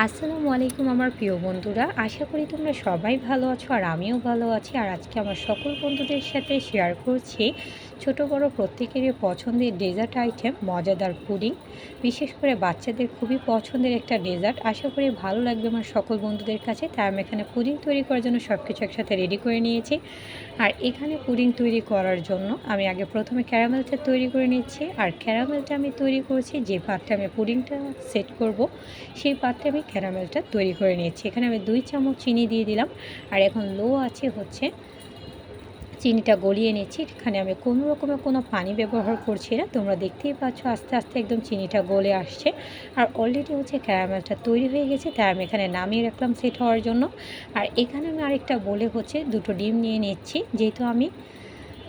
আসসালামু আলাইকুম আমার প্রিয় বন্ধুরা। আশা করি তোমরা সবাই ভালো আছো আর আমিও ভালো আছি। আর আজকে আমার সকল বন্ধুদের সাথে শেয়ার করছি ছোট, বড় প্রত্যেকেরই পছন্দের ডেজার্ট আইটেম মজাদার পুডিং। বিশেষ করে বাচ্চাদের খুবই পছন্দের একটা ডেজার্ট আশা করি ভালো লাগবে আমার সকল বন্ধুদের কাছে। তাই আমি এখানে পুডিং তৈরি করার জন্য সব কিছু একসাথে রেডি করে নিয়েছি। আর এখানে পুডিং তৈরি করার জন্য আমি আগে প্রথমে ক্যারামেলটা তৈরি করে নিচ্ছি। আর ক্যারামেলটা আমি তৈরি করেছি যে পাত্রে আমি পুডিংটা সেট করব, সেই পাত্রে আমি ক্যারামেলটা তৈরি করে নিয়েছি। এখানে আমি দুই চামচ চিনি দিয়ে দিলাম। আর এখন লো আছে হচ্ছে চিনিটা গলিয়ে নিচ্ছি। এখানে আমি কোনো রকমের কোনো পানি ব্যবহার করছি না। তোমরা দেখতেই পাচ্ছ আস্তে আস্তে একদম চিনিটা গলে আসছে। আর অলরেডি হচ্ছে ক্যারামেলটা তৈরি হয়ে গেছে, তাই আমি এখানে নামিয়ে রাখলাম সেট হওয়ার জন্য। আর এখানে আমি আরেকটা বলে হচ্ছে দুটো ডিম নিয়ে নিচ্ছি। যেহেতু আমি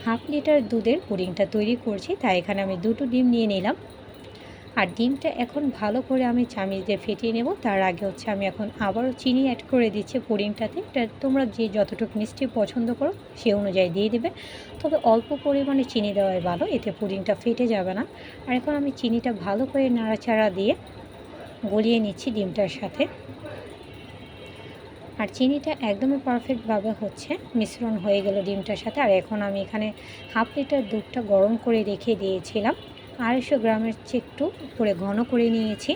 হাফ লিটার দুধের পুডিংটা তৈরি করছি, তাই এখানে আমি দুটো ডিম নিয়ে নিলাম। আর ডিমটা এখন ভালো করে আমি চামিচ দিয়ে ফেটিয়ে নেব। তার আগে হচ্ছে আমি এখন আবারও চিনি অ্যাড করে দিচ্ছি পুডিংটাতে। এটা তোমরা যে যতটুকু মিষ্টি পছন্দ করো সে অনুযায়ী দিয়ে দেবে। তবে অল্প পরিমাণে চিনি দেওয়াই ভালো, এতে পুডিংটা ফেটে যাবে না। আর এখন আমি চিনিটা ভালো করে নাড়াচাড়া দিয়ে গলিয়ে নিচ্ছি ডিমটার সাথে। আর চিনিটা একদমই পারফেক্টভাবে হচ্ছে, মিশ্রণ হয়ে গেল ডিমটার সাথে। আর এখন আমি এখানে হাফ লিটার দুধটা গরম করে রেখে দিয়েছিলাম। আড়াইশো গ্রামের চেয়ে একটু উপরে ঘন করে নিয়েছি।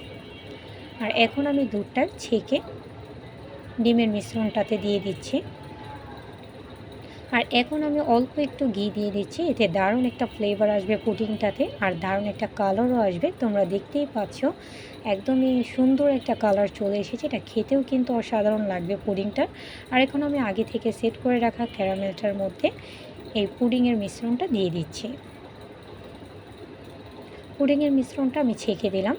আর এখন আমি দুধটা ছেঁকে ডিমের মিশ্রণটাতে দিয়ে দিচ্ছি। আর এখন আমি অল্প একটু ঘি দিয়ে দিচ্ছি, এতে দারুণ একটা ফ্লেভার আসবে পুডিংটাতে, আর দারুণ একটা কালারও আসবে। তোমরা দেখতেই পাচ্ছ, একদমই সুন্দর একটা কালার চলে এসেছে। এটা খেতেও কিন্তু অসাধারণ লাগবে পুডিংটা। আর এখন আমি আগে থেকে সেট করে রাখা ক্যারামেলটার মধ্যে এই পুডিংয়ের মিশ্রণটা দিয়ে দিচ্ছি। পুডিংয়ের মিশ্রণটা আমি ছেঁকে দিলাম।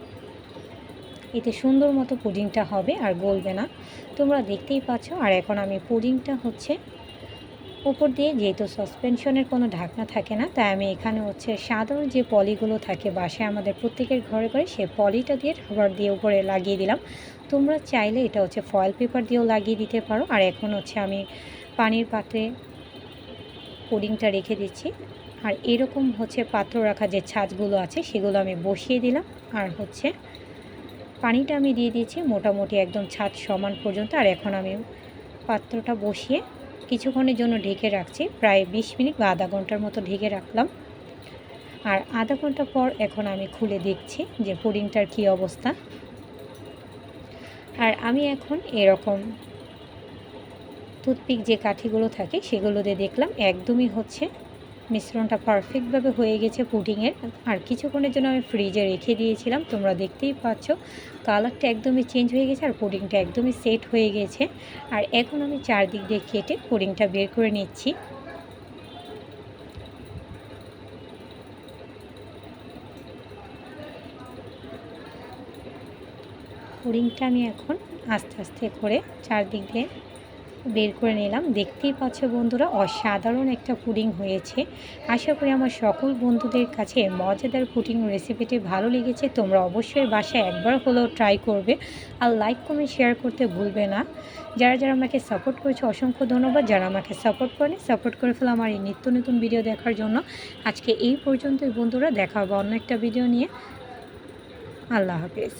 এতে সুন্দর মতো পুডিংটা হবে আর গলবে না। তোমরা দেখতেই পাচ্ছ, আর এখন আমি পুডিংটা হচ্ছে উপর দিয়ে, যেহেতু সাসপেনশনের কোনো ঢাকনা থাকে না, তাই আমি এখানে হচ্ছে সাধারণ যে পলিগুলো থাকে বাসায়, আমাদের প্রত্যেকের ঘরে ঘরে সে পলিটা দিয়ে রাবার দিয়ে উপরে লাগিয়ে দিলাম। তোমরা চাইলে এটা হচ্ছে ফয়েল পেপার দিয়েও লাগিয়ে দিতে পারো। আর এখন হচ্ছে আমি পানির পাত্রে পুডিংটা রেখে দিচ্ছি। আর এরকম হচ্ছে পাত্র রাখা যে ছাঁচগুলো আছে, সেগুলো আমি বসিয়ে দিলাম। আর হচ্ছে পানিটা আমি দিয়ে দিয়েছি মোটামুটি একদম ছাদ সমান পর্যন্ত। আর এখন আমি পাত্রটা বসিয়ে কিছুক্ষণের জন্য ঢেকে রাখছি। প্রায় বিশ মিনিট বা আধা ঘণ্টার মতো ঢেকে রাখলাম। আর আধা ঘণ্টা পর এখন আমি খুলে দেখছি যে পুডিংটার কী অবস্থা। আর আমি এখন এরকম টুথপিক যে কাঠিগুলো থাকে, সেগুলো দিয়ে দেখলাম। একদমই হচ্ছে মিশ্রণটা পারফেক্টভাবে হয়ে গেছে পুডিংয়ের আর কিছুক্ষণের জন্য আমি ফ্রিজে রেখে দিয়েছিলাম, তোমরা দেখতেই পাচ্ছ। কালারটা একদমই চেঞ্জ হয়ে গেছে আর পুডিংটা একদমই সেট হয়ে গেছে। আর এখন আমি চারদিক দিয়ে কেটে পুডিংটা বের করে নিচ্ছি। পুডিংটা আমি এখন আস্তে আস্তে করে চারদিক দিয়ে বের করে নিলাম। দেখতেই পাচ্ছ বন্ধুরা, অসাধারণ একটা পুডিং হয়েছে। আশা করি আমার সকল বন্ধুদের কাছে মজাদার পুডিং রেসিপিটি ভালো লেগেছে। তোমরা অবশ্যই বাসায় একবার হলেও ট্রাই করবে আর লাইক কমেন্ট শেয়ার করতে ভুলবে না। যারা যারা আমাকে সাপোর্ট করেছে, অসংখ্য ধন্যবাদ। যারা আমাকে সাপোর্ট করে সাপোর্ট করে ফেলো আমার এই নিত্য নতুন ভিডিও দেখার জন্য। আজকে এই পর্যন্তই বন্ধুরা, দেখা হবে অন্য একটা ভিডিও নিয়ে। আল্লাহ হাফিজ।